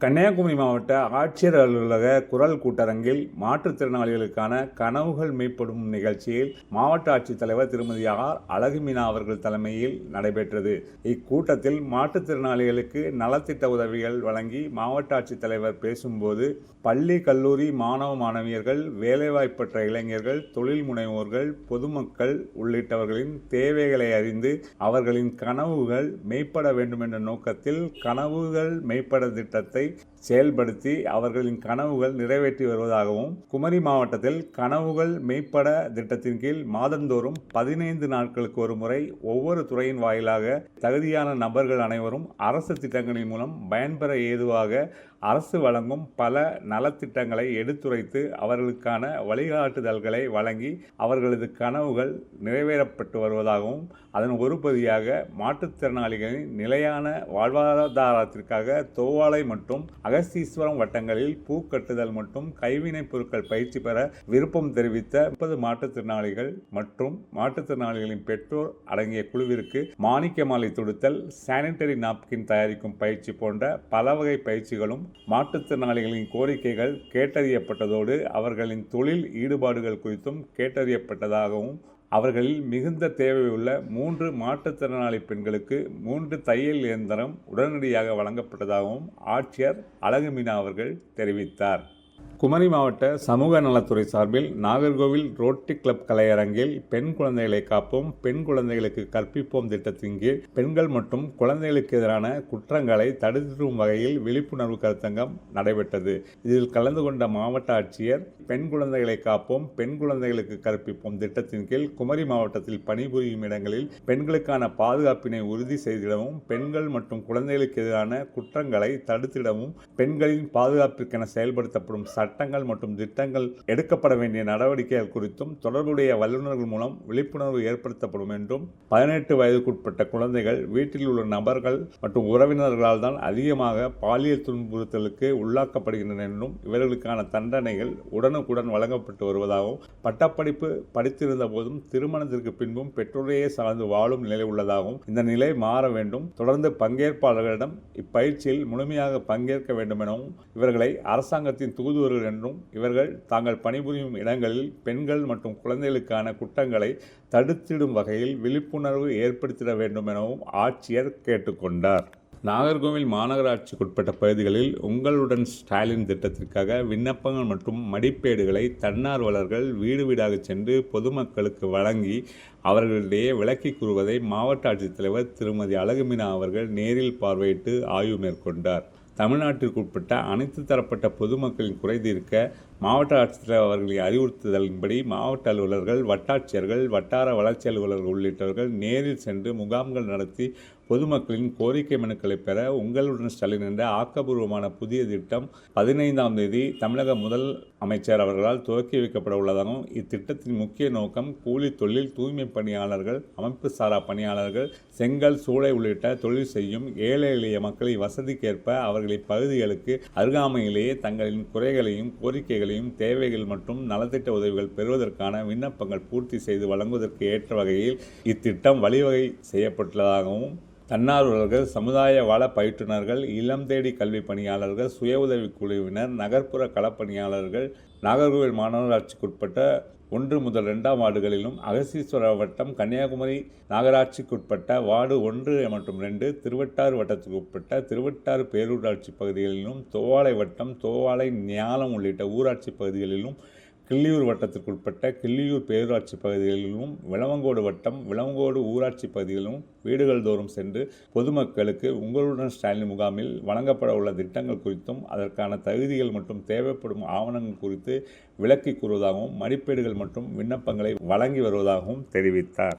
கன்னியாகுமரி மாவட்ட ஆட்சியர் அலுவலக குரல் கூட்டரங்கில் மாற்றுத்திறனாளிகளுக்கான கனவுகள் மேம்படும் நிகழ்ச்சியில் மாவட்ட ஆட்சித்தலைவர் திருமதி ஆர் அழகுமீனா அவர்கள் தலைமையில் நடைபெற்றது. இக்கூட்டத்தில் மாற்றுத்திறனாளிகளுக்கு நலத்திட்ட உதவிகள் வழங்கி மாவட்ட ஆட்சித்தலைவர் பேசும்போது பள்ளி கல்லூரி மாணவ மாணவியர்கள் வேலைவாய்ப்பற்ற இளைஞர்கள் தொழில் முனைவோர்கள் பொதுமக்கள் உள்ளிட்டவர்களின் தேவைகளை அறிந்து அவர்களின் கனவுகள் மெய்ப்பட வேண்டும் என்ற நோக்கத்தில் கனவுகள் மெய்ப்பட திட்டத்தை செயல்படுத்தி அவர்களின் கனவுகள் நிறைவேற்றி வருவதாகவும் குமரி மாவட்டத்தில் கனவுகள் மெய்ப்பட திட்டத்தின் கீழ் மாதந்தோறும் பதினைந்து நாட்களுக்கு ஒரு முறை ஒவ்வொரு துறையின் வாயிலாக தகுதியான நபர்கள் அனைவரும் அரசு திட்டங்களின் மூலம் பயன்பெற ஏதுவாக அரசு வழங்கும் பல நலத்திட்டங்களை எடுத்துரைத்து அவர்களுக்கான வழிகாட்டுதல்களை வழங்கி அவர்களது கனவுகள் நிறைவேறப்பட்டு வருவதாகவும் அதன் ஒரு பகுதியாக மாற்றுத்திறனாளிகளின் நிலையான வாழ்வாதாரத்திற்காக தோவாளை மற்றும் அகஸ்தீஸ்வரம் வட்டங்களில் பூக்கட்டுதல் மற்றும் கைவினைப் பொருட்கள் பயிற்சி பெற விருப்பம் தெரிவித்த முப்பது மாற்றுத்திறனாளிகள் மற்றும் மாற்றுத்திறனாளிகளின் பெற்றோர் அடங்கிய குழுவிற்கு மாணிக்க மாலை தொடுத்தல் சானிட்டரி நாப்கின் தயாரிக்கும் பயிற்சி போன்ற பல வகை பயிற்சிகளும் மாற்றுத்திறனாளிகளின் கோரிக்கைகள் கேட்டறியப்பட்டதோடு அவர்களின் தொழில் ஈடுபாடுகள் குறித்தும் கேட்டறியப்பட்டதாகவும் அவர்களில் மிகுந்த தேவையுள்ள மூன்று மாற்றுத்திறனாளி பெண்களுக்கு மூன்று தையல் இயந்திரம் உடனடியாக வழங்கப்பட்டதாகவும் ஆட்சியர் அழகுமீனா அவர்கள் தெரிவித்தார். குமரி மாவட்ட சமூக நலத்துறை சார்பில் நாகர்கோவில் ரோட்டரி கிளப் கலையரங்கில் பெண் குழந்தைகளை காப்போம் பெண் குழந்தைகளுக்கு கற்பிப்போம் திட்டத்தின் கீழ் பெண்கள் மற்றும் குழந்தைகளுக்கு எதிரான குற்றங்களை தடுத்திடும் வகையில் விழிப்புணர்வு கருத்தங்கம் நடைபெற்றது. இதில் கலந்து கொண்ட மாவட்ட ஆட்சியர் பெண் குழந்தைகளை காப்போம் பெண் குழந்தைகளுக்கு கற்பிப்போம் திட்டத்தின் கீழ் குமரி மாவட்டத்தில் பணிபுரியும் இடங்களில் பெண்களுக்கான பாதுகாப்பினை உறுதி செய்திடவும் பெண்கள் மற்றும் குழந்தைகளுக்கு எதிரான குற்றங்களை தடுத்திடவும் பெண்களின் பாதுகாப்பிற்கென செயல்படுத்தப்படும் சட்ட சட்டங்கள் மற்றும் திட்டங்கள் எடுக்கப்பட வேண்டிய நடவடிக்கைகள் குறித்தும் தொடர்புடைய வல்லுநர்கள் மூலம் விழிப்புணர்வு ஏற்படுத்தப்படும் என்றும் பதினெட்டு வயதுக்குட்பட்ட குழந்தைகள் வீட்டில் உள்ள நபர்கள் மற்றும் உறவினர்களால் தான் அதிகமாக பாலியல் துன்புறுத்தலுக்கு உள்ளாக்கப்படுகின்றன என்றும் இவர்களுக்கான தண்டனைகள் உடனுக்குடன் வழங்கப்பட்டு வருவதாகவும் பட்டப்படிப்பு படித்திருந்த போதும் திருமணத்திற்கு பின்பும் பெற்றோரையே சார்ந்து வாழும் நிலை உள்ளதாகவும் இந்த நிலை மாற வேண்டும். தொடர்ந்து பங்கேற்பாளர்களிடம் இப்பயிற்சியில் முழுமையாக பங்கேற்க வேண்டும் எனவும் இவர்களை அரசாங்கத்தின் தூதுவர்கள் என்றும் இவர்கள் தாங்கள் பணிபுரியும் இடங்களில் பெண்கள் மற்றும் குழந்தைகளுக்கான குற்றங்களை தடுத்திடும் வகையில் விழிப்புணர்வு ஏற்படுத்திட வேண்டும் எனவும் ஆட்சியர் கேட்டுக்கொண்டார். நாகர்கோவில் மாநகராட்சிக்குட்பட்ட பகுதிகளில் உங்களுடன் ஸ்டாலின் திட்டத்திற்காக விண்ணப்பங்கள் மற்றும் மடிப்பேடுகளை தன்னார்வலர்கள் வீடு வீடாக சென்று பொதுமக்களுக்கு வழங்கி அவர்களிடையே விளக்கி கூறுவதை மாவட்ட ஆட்சித்தலைவர் திருமதி அழகுமினா அவர்கள் நேரில் பார்வையிட்டு ஆய்வு மேற்கொண்டார். தமிழ்நாட்டிற்கு உட்பட்ட அனைத்து தரப்பட்ட பொதுமக்களின் குறை தீர்க்க மாவட்ட ஆட்சித்தலைவர் அவர்களின் அறிவுறுத்துதலின்படி மாவட்ட அலுவலர்கள் வட்டாட்சியர்கள் வட்டார வளர்ச்சி அலுவலர்கள் உள்ளிட்டவர்கள் நேரில் சென்று முகாம்கள் நடத்தி பொதுமக்களின் கோரிக்கை மனுக்களை பெற உங்களுடன் ஸ்டாலின் என்ற ஆக்கப்பூர்வமான புதிய திட்டம் பதினைந்தாம் தேதி தமிழக முதல் அமைச்சர் அவர்களால் துவக்கி வைக்கப்பட உள்ளதாகவும் இத்திட்டத்தின் முக்கிய நோக்கம் கூலி தொழில் தூய்மை பணியாளர்கள் அமைப்பு சாரா பணியாளர்கள் செங்கல் சூளை உள்ளிட்ட தொழில் செய்யும் ஏழை எளிய மக்களை வசதிக்கேற்ப அவர்களின் பகுதிகளுக்கு அருகாமையிலேயே தங்களின் குறைகளையும் கோரிக்கைகளையும் தேவைகள் மற்றும் நலத்திட்ட உதவிகள் பெறுவதற்கான விண்ணப்பங்கள் பூர்த்தி செய்து வழங்குவதற்கு ஏற்ற வகையில் இத்திட்டம் வழிவகை செய்யப்பட்டுள்ளதாகவும் தன்னார்வலர்கள் சமுதாய வள பயிற்றுனர்கள் இளம் தேடி கல்வி பணியாளர்கள் சுய உதவி குழுவினர் நகர்ப்புற களப்பணியாளர்கள் நாகர்கோவில் மாநகராட்சிக்குட்பட்ட ஒன்று முதல் ரெண்டாம் வார்டுகளிலும் அகசீஸ்வர வட்டம் கன்னியாகுமரி நகராட்சிக்குட்பட்ட வார்டு ஒன்று மற்றும் ரெண்டு திருவட்டாறு வட்டத்துக்கு உட்பட்ட திருவட்டாறு பேரூராட்சி பகுதிகளிலும் தோவாளை வட்டம் தோவாளை ஞாலம் உள்ளிட்ட ஊராட்சி பகுதிகளிலும் கிள்ளியூர் வட்டத்திற்குட்பட்ட கிள்ளியூர் பேரூராட்சி பகுதிகளிலும் விளவங்கோடு வட்டம் விளவங்கோடு ஊராட்சி பகுதிகளிலும் வீடுகள் தோறும் சென்று பொதுமக்களுக்கு உங்களுடன் ஸ்டாலின் முகாமில் வழங்கப்பட உள்ள திட்டங்கள் குறித்தும் அதற்கான தகுதிகள் மற்றும் தேவைப்படும் ஆவணங்கள் குறித்து விளக்கி கூறுவதாகவும் மதிப்பீடுகள் மற்றும் விண்ணப்பங்களை வழங்கி வருவதாகவும் தெரிவித்தார்.